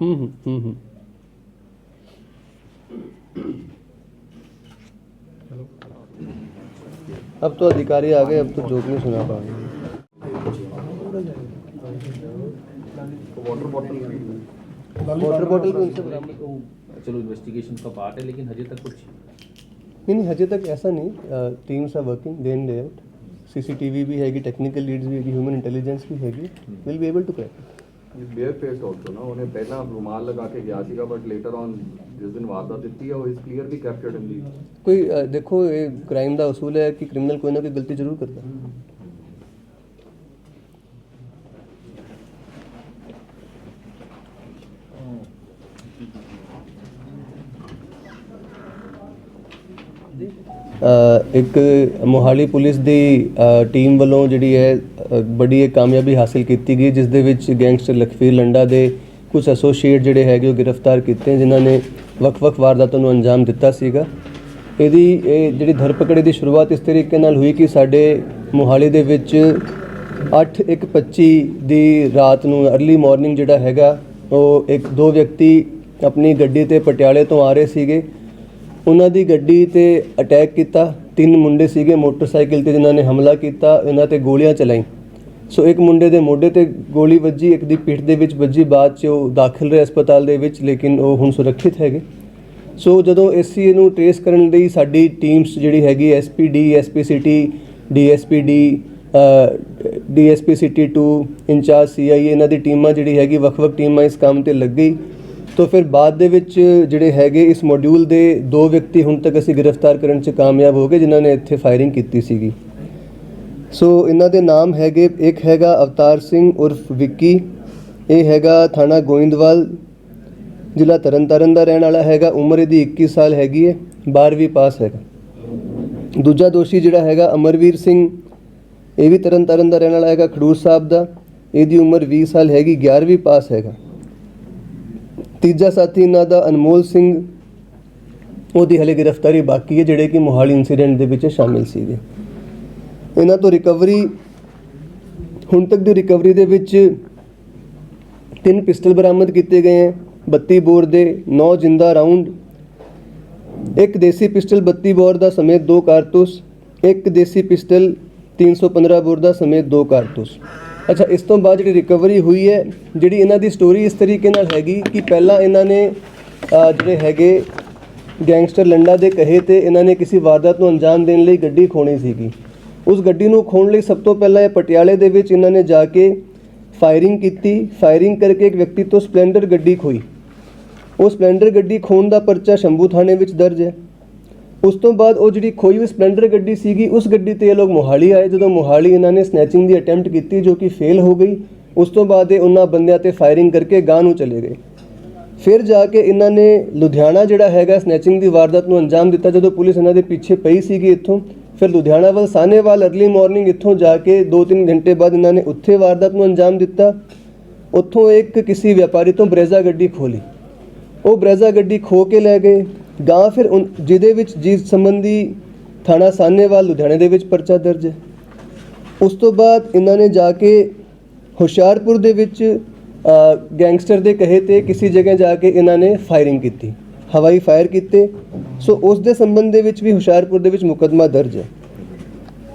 हम्म हम्म हम्म। अब तो अधिकारी आ गए, अब तो जोक नहीं सुना पाएँगे वाटर बॉटल वाटर बॉटल चलो इन्वेस्टिगेशन का पार्ट है, लेकिन हजे तक कुछ ਨਹੀਂ ਨਹੀਂ ਹਜੇ ਤੱਕ ਐਸਾ ਨਹੀਂ teams are working day in day out CCTV ਵੀ ਹੈਗੀ ਟੈਕਨੀਕਲ ਲੀਡਸ ਵੀ ਹੈਗੀ ਹਿਊਮਨ ਇੰਟੈਲੀਜੈਂਸ ਵੀ ਹੈਗੀ will be able to crack bare face also ਨਾ ਉਹਨੇ ਪਹਿਲਾਂ ਰੁਮਾਲ ਲਗਾ ਕੇ ਗਿਆ ਸੀਗਾ ਬਟ ਲੇਟਰ ਔਨ ਜਿਸ ਦਿਨ ਵਾਰਦਾਤ ਦਿੱਤੀ ਹੈ ਉਹ ਇਸ ਕਲੀਅਰਲੀ ਕੈਪਚਰਡ ਇਨ ਦੀ ਕੋਈ ਦੇਖੋ ਇਹ ਕ੍ਰਾਈਮ ਦਾ ਉਸੂਲ ਹੈ ਕਿ ਕ੍ਰਿਮੀਨਲ ਕੋਈ ਨਾ ਕੋਈ ਗਲਤੀ ਜ਼ਰੂਰ ਕਰਦਾ। ਹੈ ਇੱਕ ਮੋਹਾਲੀ ਪੁਲਿਸ ਦੀ ਟੀਮ ਵੱਲੋਂ ਜਿਹੜੀ ਹੈ ਅ, ਬੜੀ ਇੱਕ ਕਾਮਯਾਬੀ ਹਾਸਲ ਕੀਤੀ ਗਈ ਜਿਸ ਦੇ ਵਿੱਚ ਗੈਂਗਸਟਰ ਲਖਵੀਰ ਲੰਡਾ ਦੇ ਕੁਝ ਐਸੋਸੀਏਟ ਜਿਹੜੇ ਹੈਗੇ ਉਹ ਗ੍ਰਿਫਤਾਰ ਕੀਤੇ ਜਿਨ੍ਹਾਂ ਨੇ ਵੱਖ-ਵੱਖ ਵਾਰਦਾਤਾਂ ਨੂੰ ਅੰਜਾਮ ਦਿੱਤਾ ਸੀਗਾ। ਇਹਦੀ ਇਹ ਜਿਹੜੀ ਧਰਪਕੜ ਦੀ ਸ਼ੁਰੂਆਤ ਇਸ ਤਰੀਕੇ ਨਾਲ ਹੋਈ ਕਿ ਸਾਡੇ ਮੋਹਾਲੀ ਦੇ ਵਿੱਚ 8:25 ਦੀ ਰਾਤ ਨੂੰ अर्ਲੀ ਮਾਰਨਿੰਗ ਜਿਹੜਾ ਹੈਗਾ ਉਹ ਇੱਕ ਦੋ ਵਿਅਕਤੀ ਆਪਣੀ ਗੱਡੀ ਤੇ ਪਟਿਆਲੇ ਤੋਂ ਆ ਰਹੇ ਸੀਗੇ। ਉਹਨਾਂ ਦੀ ਗੱਡੀ ਤੇ ਅਟੈਕ ਕੀਤਾ। ਤਿੰਨ ਮੁੰਡੇ ਸੀਗੇ ਮੋਟਰਸਾਈਕਲ ਤੇ ਜਿਨ੍ਹਾਂ ਨੇ ਹਮਲਾ ਕੀਤਾ, ਇਹਨਾਂ ਤੇ ਗੋਲੀਆਂ ਚਲਾਈ ਸੋ ਇੱਕ ਮੁੰਡੇ ਦੇ ਮੋਢੇ ਤੇ ਗੋਲੀ ਵੱਜੀ, ਇੱਕ ਦੀ ਪਿੱਠ ਦੇ ਵਿੱਚ ਵੱਜੀ, ਬਾਅਦ ਚ ਉਹ ਦਾਖਲ ਰਹੇ ਹਸਪਤਾਲ ਦੇ ਵਿੱਚ, ਲੇਕਿਨ ਉਹ ਹੁਣ ਸੁਰੱਖਿਅਤ ਹੈਗੇ। ਸੋ ਜਦੋਂ ਅਸੀਂ ਨੂੰ ਟ੍ਰੇਸ ਕਰਨ ਲਈ ਸਾਡੀ ਟੀਮਸ ਜਿਹੜੀ ਹੈਗੀ SPD SPCT DSPD DSP city 2 in charge CIA ਇਹਨਾਂ ਦੀ ਟੀਮਾਂ ਜਿਹੜੀ ਹੈਗੀ, ਵੱਖ-ਵੱਖ ਟੀਮਾਂ ਇਸ ਕੰਮ ਤੇ ਲੱਗ ਗਈ। ਤਾਂ ਫਿਰ ਬਾਅਦ ਦੇ ਵਿੱਚ ਜਿਹੜੇ ਹੈਗੇ ਇਸ ਮੋਡਿਊਲ ਦੇ ਦੋ ਵਿਅਕਤੀ ਹੁਣ ਤੱਕ ਅਸੀਂ ਗ੍ਰਿਫਤਾਰ ਕਰਨ 'ਚ ਕਾਮਯਾਬ ਹੋ ਗਏ, ਜਿਨ੍ਹਾਂ ਨੇ ਇੱਥੇ ਫਾਇਰਿੰਗ ਕੀਤੀ ਸੀਗੀ। ਸੋ ਇਹਨਾਂ ਦੇ ਨਾਮ ਹੈਗੇ, ਇੱਕ ਹੈਗਾ ਅਵਤਾਰ ਸਿੰਘ ਉਰਫ ਵਿੱਕੀ, ਇਹ ਹੈਗਾ ਥਾਣਾ ਗੋਇੰਦਵਾਲ, ਜ਼ਿਲ੍ਹਾ ਤਰਨਤਾਰਨ ਦਾ ਰਹਿਣ ਵਾਲਾ ਹੈਗਾ, ਉਮਰ ਇਹਦੀ 21 ਸਾਲ ਹੈਗੀ ਹੈ 12ਵੀਂ ਪਾਸ ਹੈਗਾ। ਦੂਜਾ ਦੋਸ਼ੀ ਜਿਹੜਾ ਹੈਗਾ ਅਮਰਵੀਰ ਸਿੰਘ, ਇਹ ਵੀ ਤਰਨਤਾਰਨ ਦਾ ਰਹਿਣ ਵਾਲਾ ਹੈਗਾ, ਖਡੂਰ ਸਾਹਿਬ ਦਾ, ਇਹਦੀ ਉਮਰ 20 ਸਾਲ ਹੈਗੀ 11ਵੀਂ ਪਾਸ ਹੈਗਾ। ਤੀਜਾ ਸਾਥੀ ਇਹਨਾਂ ਦਾ ਅਨਮੋਲ ਸਿੰਘ, ਉਹਦੀ ਹਲੇ ਗ੍ਰਿਫਤਾਰੀ ਬਾਕੀ ਹੈ, ਜਿਹੜੇ ਕਿ ਮੋਹਾਲੀ ਇਨਸੀਡੈਂਟ ਦੇ ਵਿੱਚ ਸ਼ਾਮਿਲ ਸੀਗੇ। ਇਹਨਾਂ ਤੋਂ ਰਿਕਵਰੀ ਹੁਣ ਤੱਕ ਦੀ ਰਿਕਵਰੀ ਦੇ ਵਿੱਚ ਤਿੰਨ ਪਿਸਟਲ ਬਰਾਮਦ ਕੀਤੇ ਗਏ ਹੈ 32 ਬੋਰ ਦੇ 9 ਜਿੰਦਾ ਰਾਉਂਡ, ਇੱਕ ਦੇਸੀ ਪਿਸਟਲ 32 ਬੋਰ ਦਾ ਸਮੇਤ ਦੋ ਕਾਰਤੂਸ, ਇੱਕ ਦੇਸੀ ਪਿਸਟਲ 315 ਬੋਰ ਦਾ ਸਮੇਤ ਦੋ ਕਾਰਤੂਸ। ਅੱਛਾ, ਇਸ ਤੋਂ ਬਾਅਦ ਜਿਹੜੀ ਰਿਕਵਰੀ ਹੋਈ ਹੈ, ਜਿਹੜੀ ਇਹਨਾਂ ਦੀ ਸਟੋਰੀ ਇਸ ਤਰੀਕੇ ਨਾਲ ਹੈਗੀ ਕਿ ਪਹਿਲਾਂ ਇਹਨਾਂ ਨੇ ਜਿਹੜੇ ਹੈਗੇ ਗੈਂਗਸਟਰ ਲੰਡਾ ਦੇ ਕਹੇ ਤੇ ਇਹਨਾਂ ਨੇ ਕਿਸੇ ਵਾਰਦਾਤ ਨੂੰ ਅੰਜਾਮ ਦੇਣ ਲਈ ਗੱਡੀ ਖੋਣੀ ਸੀਗੀ। ਉਸ ਗੱਡੀ ਨੂੰ ਖੋਣ ਲਈ ਸਭ ਤੋਂ ਪਹਿਲਾਂ ਇਹ ਪਟਿਆਲੇ ਦੇ ਵਿੱਚ ਇਹਨਾਂ ਨੇ ਜਾ ਕੇ ਫਾਇਰਿੰਗ ਕੀਤੀ। ਫਾਇਰਿੰਗ ਕਰਕੇ ਇੱਕ ਵਿਅਕਤੀ ਤੋਂ ਸਪਲੈਂਡਰ ਗੱਡੀ ਖੋਈ। ਉਹ ਸਪਲੈਂਡਰ ਗੱਡੀ ਖੋਣ ਦਾ ਪਰਚਾ ਸ਼ੰਭੂ ਥਾਣੇ ਵਿੱਚ ਦਰਜ ਹੈ। ਉਸ ਤੋਂ ਬਾਅਦ ਉਹ ਜਿਹੜੀ ਖੋਈ ਹੋਈ ਸਪਲੈਂਡਰ ਗੱਡੀ ਸੀਗੀ, ਉਸ ਗੱਡੀ ਤੇ ਇਹ ਲੋਕ ਮੋਹਾਲੀ ਆਏ। ਜਦੋਂ ਮੋਹਾਲੀ ਇਹਨਾਂ ਨੇ ਸਨੈਚਿੰਗ ਦੀ ਅਟੈਂਪਟ ਕੀਤੀ ਜੋ ਕਿ ਫੇਲ ਹੋ ਗਈ, ਉਸ ਤੋਂ ਬਾਅਦ ਇਹ ਉਹਨਾਂ ਬੰਦਿਆਂ ਤੇ ਫਾਇਰਿੰਗ ਕਰਕੇ ਗਾਂ ਨੂੰ ਚਲੇ ਗਏ। ਫਿਰ ਜਾ ਕੇ ਇਹਨਾਂ ਨੇ ਲੁਧਿਆਣਾ ਜਿਹੜਾ ਹੈਗਾ ਸਨੈਚਿੰਗ ਦੀ ਵਾਰਦਾਤ ਨੂੰ ਅੰਜਾਮ ਦਿੱਤਾ। ਜਦੋਂ ਪੁਲਿਸ ਇਹਨਾਂ ਦੇ ਪਿੱਛੇ ਪਈ ਸੀਗੀ ਇੱਥੋਂ, ਫਿਰ ਲੁਧਿਆਣਾ ਵੱਲ ਸਾਨੇਵਾਲ ਅਰਲੀ ਮਾਰਨਿੰਗ ਇੱਥੋਂ ਜਾ ਕੇ 2-3 ਘੰਟੇ ਬਾਅਦ ਇਹਨਾਂ ਨੇ ਉੱਥੇ ਵਾਰਦਾਤ ਨੂੰ ਅੰਜਾਮ ਦਿੱਤਾ। ਉੱਥੋਂ ਇੱਕ ਕਿਸੇ ਵਪਾਰੀ ਤੋਂ ਬਰੇਜ਼ਾ ਗੱਡੀ ਖੋਲੀ ਉਹ ਬਰੇਜ਼ਾ ਗੱਡੀ ਖੋ ਕੇ ਲੈ ਗਏ। ਗਾਂ ਫਿਰ ਉਨ- ਜਿਹਦੇ ਵਿੱਚ ਜਿਸ ਸੰਬੰਧੀ ਥਾਣਾ ਸਾਨੇਵਾਲ ਲੁਧਿਆਣੇ ਦੇ ਵਿੱਚ ਪਰਚਾ ਦਰਜ ਹੈ। ਉਸ ਤੋਂ ਬਾਅਦ ਇਹਨਾਂ ਨੇ ਜਾ ਕੇ ਹੁਸ਼ਿਆਰਪੁਰ ਦੇ ਵਿੱਚ ਗੈਂਗਸਟਰ ਦੇ ਕਹੇ ਤੇ ਕਿਸੇ ਜਗ੍ਹਾ ਜਾ ਕੇ ਇਹਨਾਂ ਨੇ ਫਾਇਰਿੰਗ ਕੀਤੀ, ਹਵਾਈ ਫਾਇਰ ਕੀਤੇ। ਸੋ ਉਸ ਦੇ ਸੰਬੰਧ ਦੇ ਵਿੱਚ ਵੀ ਹੁਸ਼ਿਆਰਪੁਰ ਦੇ ਵਿੱਚ ਮੁਕੱਦਮਾ ਦਰਜ ਹੈ।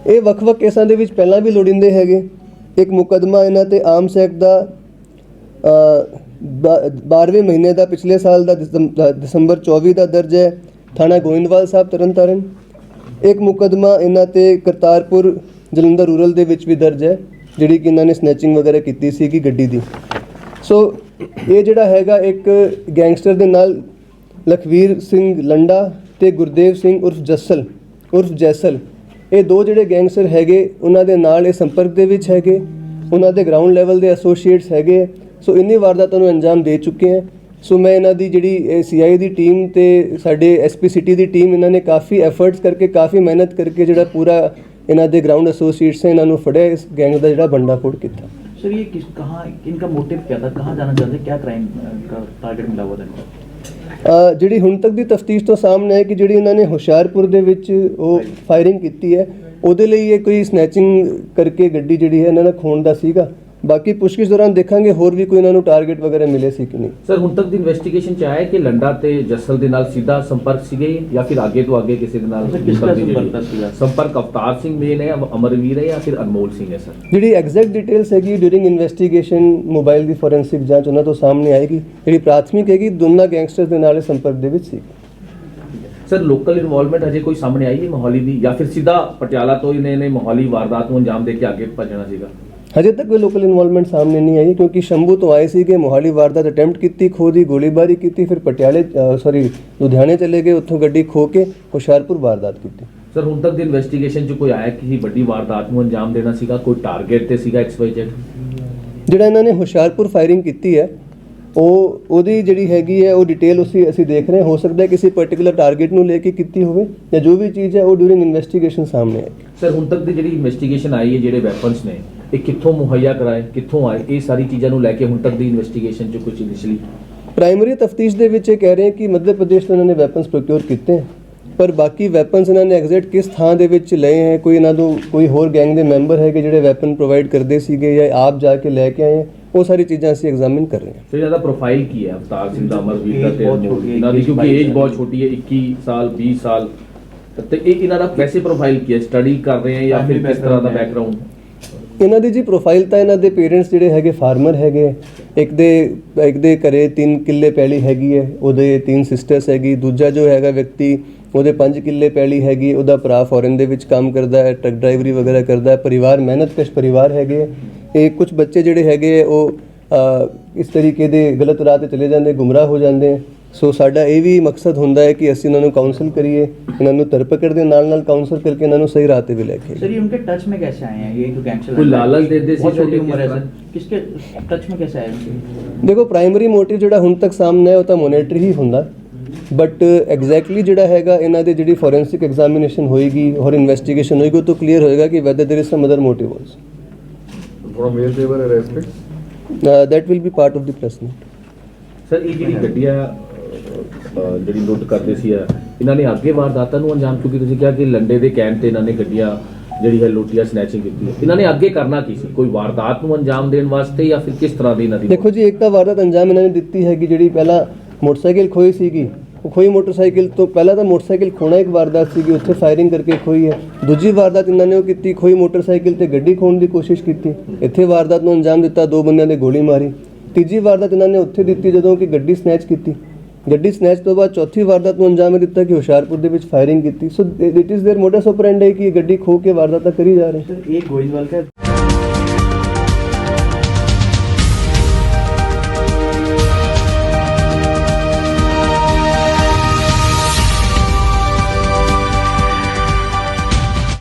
ਇਹ ਵੱਖ-ਵੱਖ ਕੇਸਾਂ ਦੇ ਵਿੱਚ ਪਹਿਲਾਂ ਵੀ ਲੋੜਿੰਦੇ ਹੈਗੇ। ਇੱਕ ਮੁਕੱਦਮਾ ਇਹਨਾਂ ਤੇ ਆਮ ਐਕਟ ਦਾ 12ਵੇਂ ਮਹੀਨੇ ਦਾ ਪਿਛਲੇ ਸਾਲ ਦਾ ਦਸੰਬ- ਦਸੰਬਰ 24 ਦਾ ਦਰਜ ਹੈ। ਥਾਣਾ ਗੋਇੰਦਵਾਲ ਸਾਹਿਬ, ਤਰਨਤਾਰਨ। ਇੱਕ ਮੁਕੱਦਮਾ ਇਹਨਾਂ ਤੇ ਕਰਤਾਰਪੁਰ ਜਲੰਧਰ ਰੂਰਲ ਦੇ ਵਿੱਚ ਵੀ ਦਰਜ ਹੈ, ਜਿਹੜੀ ਕਿ ਇਹਨਾਂ ਨੇ ਸਨੈਚਿੰਗ ਵਗੈਰਾ ਕੀਤੀ ਸੀ ਕਿ ਗੱਡੀ ਦੀ। ਸੋ ਇਹ ਜਿਹੜਾ ਹੈਗਾ ਇੱਕ ਗੈਂਗਸਟਰ ਦੇ ਨਾਲ ਲਖਵੀਰ ਸਿੰਘ ਲੰਡਾ ਤੇ ਗੁਰਦੇਵ ਸਿੰਘ ਉਰਫ ਜੱਸਲ, ਉਰਫ ਜੈਸਲ। ਇਹ ਦੋ ਜਿਹੜੇ ਗੈਂਗਸਟਰ ਹੈਗੇ, ਉਹਨਾਂ ਦੇ ਨਾਲ ਇਹ ਸੰਪਰਕ ਦੇ ਵਿੱਚ ਹੈਗੇ, ਉਹਨਾਂ ਦੇ ਗਰਾਊਂਡ ਲੈਵਲ ਦੇ ਐਸੋਸੀਏਟਸ ਹੈਗੇ। ਸੋ ਇੰਨੀ ਵਾਰਦਾਤਾਂ ਨੂੰ ਅੰਜਾਮ ਦੇ ਚੁੱਕੇ ਹੈ ਸੋ ਮੈਂ ਇਹਨਾਂ ਦੀ ਜਿਹੜੀ ਸੀਆਈ ਦੀ ਟੀਮ ਤੇ ਸਾਡੇ ਐਸਪੀ ਸਿਟੀ ਦੀ ਟੀਮ ਇਹਨਾਂ ਨੇ ਕਾਫੀ ਐਫਰਟਸ ਕਰਕੇ ਕਾਫੀ ਮਿਹਨਤ ਕਰਕੇ ਜਿਹੜਾ ਪੂਰਾ ਇਹਨਾਂ ਦੇ ਗਰਾਊਂਡ ਐਸੋਸੀਏਟਸ ਹੈ ਇਹਨਾਂ ਨੂੰ ਫੜਿਆ ਇਸ ਗੈਂਗ ਦਾ ਜਿਹੜਾ ਬੰਡਾਫੋੜ ਕੀਤਾ सर ये किस कहाँ इनका मोटिव क्या था कहाँ जाना चाहते क्या क्राइम का टारगेट मिला हुआ था इनको ਅ, ਜਿਹੜੀ ਹੁਣ ਤੱਕ ਦੀ ਤਫਤੀਸ਼ ਤੋਂ ਸਾਹਮਣੇ ਹੈ ਕਿ ਜਿਹੜੀ ਇਹਨਾਂ ਨੇ ਹੁਸ਼ਿਆਰਪੁਰ ਦੇ ਵਿੱਚ ਉਹ ਫਾਇਰਿੰਗ ਕੀਤੀ ਹੈ ਉਹਦੇ ਲਈ ਇਹ ਕੋਈ ਸਨੈਚਿੰਗ ਕਰਕੇ ਗੱਡੀ ਜਿਹੜੀ ਹੈ ਇਹਨਾਂ ਦਾ ਖੋਣ ਦਾ ਸੀਗਾ ਬਾਕੀ ਪੁੱਛਗਿੱਛ ਦੌਰਾਨ ਦੇਖਾਂਗੇ ਹੋਰ ਵੀ ਕੋਈ ਇਹਨਾਂ ਨੂੰ ਟਾਰਗੇਟ ਵਗੈਰਾ ਮਿਲੇ ਸੀ ਕਿ ਨਹੀਂ। ਸਰ ਹੁਣ ਤੱਕ ਦੀ ਇਨਵੈਸਟੀਗੇਸ਼ਨ ਚ ਆਇਆ ਕਿ ਲੰਡਾ ਤੇ ਜਸਲ ਦੇ ਨਾਲ ਸਿੱਧਾ ਸੰਪਰਕ ਸੀਗੇ ਜਾਂ ਫਿਰ ਅੱਗੇ ਤੋਂ ਅੱਗੇ ਕਿਸੇ ਦੇ ਨਾਲ ਸੰਪਰਕ ਸੀਗਾ? ਸੰਪਰਕ ਅਵਤਾਰ ਸਿੰਘ ਮੇਨ ਹੈ ਅਮ- ਅਮਰਵੀਰ ਹੈ ਜਾਂ ਫਿਰ ਅਨਮੋਲ ਸਿੰਘ ਹੈ ਸਰ? ਜਿਹੜੀ ਐਗਜ਼ੈਕਟ ਡਿਟੇਲਸ ਹੈਗੀ ਡਿਊਰਿੰਗ ਇਨਵੈਸਟੀਗੇਸ਼ਨ ਮੋਬਾਈਲ ਦੀ ਫੋਰੈਂਸਿਕ ਜਾਂਚ ਉਹਨਾਂ ਤੋਂ ਸਾਹਮਣੇ ਆਏਗੀ। ਜਿਹੜੀ ਪ੍ਰਾਥਮਿਕ ਹੈਗੀ ਦੋਨਾਂ ਗੈਂਗਸਟਰਸ ਦੇ ਨਾਲ ਇਹ ਸੰਪਰਕ ਦੇ ਵਿੱਚ ਸੀ। ਸਰ ਲੋਕਲ ਇਨਵੋਲਵਮੈਂਟ ਹਜੇ ਕੋਈ ਸਾਹਮਣੇ ਆਈ ਹੈ ਮੋਹਾਲੀ ਦੀ ਜਾਂ ਫਿਰ ਸਿੱਧਾ ਪਟਿਆਲਾ ਤੋਂ ਇਹਨੇ ਨੇ ਮੋਹਾਲੀ ਵਾਰਦਾਤ ਨੂੰ ਅੰਜਾਮ ਦੇ ਕੇ ਅੱਗੇ ਭੱਜਣਾ ਸੀਗਾ? ਹਜੇ ਤੱਕ ਕੋਈ ਲੋਕਲ ਇਨਵੋਲਵਮੈਂਟ ਸਾਹਮਣੇ ਨਹੀਂ ਆਈ ਕਿਉਂਕਿ ਸ਼ੰਭੂ ਤੋਂ ਆਏ ਸੀਗੇ ਮੋਹਾਲੀ ਵਾਰਦਾਤ ਅਟੈਂਪਟ ਕੀਤੀ ਖੋਹ ਦੀ ਗੋਲੀਬਾਰੀ ਕੀਤੀ ਫਿਰ ਪਟਿਆਲੇ ਸੌਰੀ ਲੁਧਿਆਣੇ ਚਲੇ ਗਏ ਉੱਥੋਂ ਗੱਡੀ ਖੋ ਕੇ ਹੁਸ਼ਿਆਰਪੁਰ ਵਾਰਦਾਤ ਕੀਤੀ। ਸਰ ਹੁਣ ਤੱਕ ਦੀ ਇਨਵੈਸਟੀਗੇਸ਼ਨ ਚ ਕੋਈ ਆਇਆ ਕਿ ਵੱਡੀ ਵਾਰਦਾਤ ਨੂੰ ਅੰਜਾਮ ਦੇਣਾ ਸੀਗਾ ਕੋਈ ਟਾਰਗੇਟ ਤੇ ਸੀਗਾ XYZ ਜਿਹੜਾ ਇਹਨਾਂ ਨੇ ਹੁਸ਼ਿਆਰਪੁਰ ਫਾਇਰਿੰਗ ਕੀਤੀ ਹੈ ਉਹ ਉਹਦੀ ਜਿਹੜੀ ਹੈਗੀ ਹੈ ਉਹ ਡਿਟੇਲ ਉਸੇ ਅਸੀਂ ਦੇਖ ਰਹੇ ਹਾਂ। ਸਕਦਾ ਹੈ ਕਿਸੇ ਪਾਰਟਿਕੂਲਰ ਟਾਰਗੇਟ ਨੂੰ ਲੈ ਕੇ ਕੀਤੀ ਹੋਵੇ ਜਾਂ ਜੋ ਵੀ ਚੀਜ਼ ਹੈ ਉਹ ਡਿਊਰਿੰਗ ਇਨਵੈਸਟੀਗੇਸ਼ਨ ਸਾਹਮਣੇ ਆਏਗੀ ਸਰ ਹੁਣ ਤੱਕ ਦੀ ਜਿਹੜੀ ਇਨਵੈਸਟੀਗੇਸ਼ਨ ਆਈ ਹੈ ਜਿਹੜੇ ਵੈਪਨਸ ਨੇ ਇਹ ਕਿੱਥੋਂ ਮੁਹੱਈਆ ਕਰਾਏ ਕਿੱਥੋਂ ਆਏ? ਇਹ ਸਾਰੀ ਚੀਜ਼ਾਂ ਨੂੰ ਲੈ ਕੇ ਹੁਣ ਤੱਕ ਦੀ ਇਨਵੈਸਟੀਗੇਸ਼ਨ ਚ ਕੁਝ ਇਨੀਸ਼ੀਅਲੀ ਪ੍ਰਾਇਮਰੀ ਤਫਤੀਸ਼ ਦੇ ਵਿੱਚ ਇਹ ਕਹਿ ਰਹੇ ਕਿ ਮੱਧ ਪ੍ਰਦੇਸ਼ ਤੋਂ ਇਹਨਾਂ ਨੇ ਵੈਪਨਸ ਪ੍ਰੋਕਿਉਰ ਕੀਤੇ ਪਰ ਬਾਕੀ ਵੈਪਨਸ ਇਹਨਾਂ ਨੇ ਐਗਜ਼ੈਕਟ ਕਿਸ ਥਾਂ ਦੇ ਵਿੱਚ ਲਏ ਹੈ? ਕੋਈ ਇਹਨਾਂ ਤੋਂ ਕੋਈ ਹੋਰ ਗੈਂਗ ਦੇ ਮੈਂਬਰ ਹੈਗੇ ਜਿਹੜੇ ਵੈਪਨ ਪ੍ਰੋਵਾਈਡ ਕਰਦੇ ਸੀਗੇ ਜਾਂ ਆਪ ਜਾ ਕੇ ਲੈ ਕੇ ਆਏ? ਉਹ ਸਾਰੀ ਚੀਜ਼ਾਂ ਅਸੀਂ ਐਗਜ਼ਾਮਿਨ ਕਰ ਰਹੇ ਹਾਂ। ਸੋ ਇਹਦਾ ਪ੍ਰੋਫਾਈਲ ਕੀ ਹੈ? ਅਵਤਾਰ ਸਿੰਘ ਦਾ ਅਮਰਵੀਰ ਦਾ ਤੇ ਬਹੁਤ ਅਨਮੋਲ ਛੋਟੀ ਹੈ, ਇਹਨਾਂ ਦੀ 21 ਕਿਉਂਕਿ ਏਜ ਸਾਲ ਬਹੁਤ ਛੋਟੀ ਹੈ 21 ਸਾਲ 20 ਸਾਲ। ਤੇ ਇਹ ਇਹਨਾਂ ਦਾ ਵੈਸੇ ਪ੍ਰੋਫਾਈਲ ਕੀ ਹੈ? ਸਟੱਡੀ ਕਰ ਰਹੇ ਹੈ ਜਾਂ ਫਿਰ ਕਿਸ ਤਰ੍ਹਾਂ ਦਾ। ਬੈਕਗ੍ਰਾਉਂਡ ਇਹਨਾਂ ਦੀ ਜੀ ਪ੍ਰੋਫਾਈਲ ਤਾਂ ਇਹਨਾਂ ਦੇ ਪੇਰੈਂਟਸ ਜਿਹੜੇ ਹੈਗੇ ਫਾਰਮਰ ਹੈਗੇ ਇੱਕ ਦੇ ਇੱਕ ਦੇ ਘਰੇ 3 ਕਿੱਲੇ ਪੈਲੀ ਹੈਗੀ ਹੈ ਉਹਦੇ ਤਿੰਨ ਸਿਸਟਰਸ ਹੈਗੀ। ਦੂਜਾ ਜੋ ਹੈਗਾ ਵਿਅਕਤੀ ਉਹਦੇ 5 ਕਿੱਲੇ ਪੈਲੀ ਹੈਗੀ ਉਹਦਾ ਭਰਾ ਫੋਰਨ ਦੇ ਵਿੱਚ ਕੰਮ ਕਰਦਾ ਹੈ ਟਰੱਕ ਡਰਾਈਵਰੀ ਵਗੈਰਾ ਕਰਦਾ ਹੈ ਪਰਿਵਾਰ ਮਿਹਨਤਕਸ਼ ਪਰਿਵਾਰ ਹੈਗੇ ਇਹ ਕੁਝ ਬੱਚੇ ਜਿਹੜੇ ਹੈਗੇ ਹੈ, ਉਹ ਇਸ ਤਰੀਕੇ ਦੇ ਗਲਤ ਰਾਹ ਤੇ ਚਲੇ ਜਾਂਦੇ ਗੁੰਮਰਾਹ ਹੋ ਜਾਂਦੇ ਸੋ ਸਾਡਾ ਇਹ ਵੀ ਮਕਸਦ ਹੁੰਦਾ ਹੈ ਕਿ ਅਸੀਂ ਇਹਨਾਂ ਨੂੰ ਕਾਉਂਸਲ ਕਰੀਏ ਇਹਨਾਂ ਨੂੰ ਧਰਪਕੜ ਦੇ ਨਾਲ ਨਾਲ ਕਾਉਂਸਲ ਕਰਕੇ ਇਹਨਾਂ ਨੂੰ ਸਹੀ ਰਾਹ ਤੇ ਵੀ ਲੈ ਕੇ ਆਈਏ। सर ये उनके टच में कैसे आए हैं ये जो गैंगस्टर कोई लड़का है, लालच दे दे बहुत सी छोटी सर, उम्र है किस सर किसके टच में कैसे आए उनके ਦੇਖੋ ਪ੍ਰਾਇਮਰੀ ਮੋਟਿਵ ਜਿਹੜਾ ਹੁਣ ਤੱਕ ਸਾਹਮਣੇ ਹੈ ਉਹ ਤਾਂ ਮੋਨਿਟਰੀ ਹੀ ਹੁੰਦਾ ਬਟ ਐਗਜ਼ੈਕਟਲੀ ਜਿਹੜਾ ਹੈਗਾ ਇਹਨਾਂ ਦੇ ਜਿਹੜੀ ਫੋਰੈਂਸਿਕ ਐਗਜ਼ਾਮੀਨੇਸ਼ਨ ਹੋਏਗੀ ਔਰ ਇਨਵੈਸਟੀਗੇਸ਼ਨ ਹੋਏਗੀ ਉਹ ਤੋਂ ਕਲੀਅਰ ਹੋਏਗਾ ਕਿ whether there is some other motive also ਥੋੜਾ ਮੇਲ they were arrested that will be part of the press note sir ਇਹ ਜਿਹੜੀ ਗੱਡੀਆਂ ਅਹ, ਅਹ, ਜਿਹੜੀ ਲੁੱਟ ਕਰਦੇ ਸੀ ਇਹਨਾਂ ਨੇ ਅੱਗੇ ਵਾਰਦਾਤਾਂ ਨੂੰ ਅੰਜਾਮ ਕਿਉਂਕਿ ਤੁਸੀਂ ਕਿਹਾ ਕਿ ਲੰਡੇ ਦੇ ਕਹਿਣ ਤੇ ਇਹਨਾਂ ਨੇ ਗੱਡੀਆਂ ਜਿਹੜੀ ਹੈ ਲੁੱਟੀਆਂ ਸਨੈਚਿੰਗ ਕੀਤੀ ਹੈ। ਇਹਨਾਂ ਨੇ ਅੱਗੇ ਕਰਨਾ ਕੀ ਸੀ? ਕੋਈ ਵਾਰਦਾਤ ਨੂੰ ਅੰਜਾਮ ਦੇਣ ਵਾਸਤੇ ਜਾਂ ਫਿਰ ਕਿਸ ਤਰ੍ਹਾਂ ਦੀ ਇਹਨਾਂ ਦੀ ਦੇਖੋ ਜੀ, ਇੱਕ ਤਾਂ ਵਾਰਦਾਤ ਅੰਜਾਮ ਇਹਨਾਂ ਨੇ ਦਿੱਤੀ ਹੈਗੀ, ਜਿਹੜੀ ਪਹਿਲਾਂ ਮੋਟਰਸਾਈਕਲ ਖੋਈ ਸੀਗੀ। ਉਹ ਖੋਈ ਮੋਟਰਸਾਈਕਲ ਤੋਂ ਪਹਿਲਾਂ ਤਾਂ ਮੋਟਰਸਾਈਕਲ ਖੋਣਾ ਇੱਕ ਵਾਰਦਾਤ ਸੀਗੀ, ਉੱਥੇ ਫਾਇਰਿੰਗ ਕਰਕੇ ਖੋਈ ਹੈ। ਦੂਜੀ ਵਾਰਦਾਤ ਇਹਨਾਂ ਨੇ ਉਹ ਕੀਤੀ ਖੋਈ ਮੋਟਰਸਾਈਕਲ ਤੇ ਗੱਡੀ ਖੋਣ ਦੀ ਕੋਸ਼ਿਸ਼ ਕੀਤੀ। ਇੱਥੇ ਵਾਰਦਾਤ ਨੂੰ ਅੰਜਾਮ ਦਿੱਤਾ, ਦੋ ਬੰਦਿਆਂ ਨੇ ਗੋਲੀ ਮਾਰੀ। ਤੀਜੀ ਵਾਰਦਾਤ ਇਹਨਾਂ ਨੇ ਉੱਥੇ ਦਿੱਤੀ ਜਦੋਂ ਕਿ ਗੱਡੀ ਸਨੈਚ ਕੀਤੀ। ਗੱਡੀ ਸਨੈਚ ਤੋਂ ਬਾਅਦ ਚੌਥੀ ਵਾਰਦਾਤ ਨੂੰ ਅੰਜਾਮ ਇਹ ਦਿੱਤਾ ਕਿ ਹੁਸ਼ਿਆਰਪੁਰ ਦੇ ਵਿੱਚ ਫਾਇਰਿੰਗ ਕੀਤੀ so it is there modus operandi ਕਿ ਇਹ ਗੱਡੀ ਖੋ ਕੇ ਵਾਰਦਾਤਾਂ ਕਰੀ ਜਾ ਰਹੇ सर एक गोइंदवाल का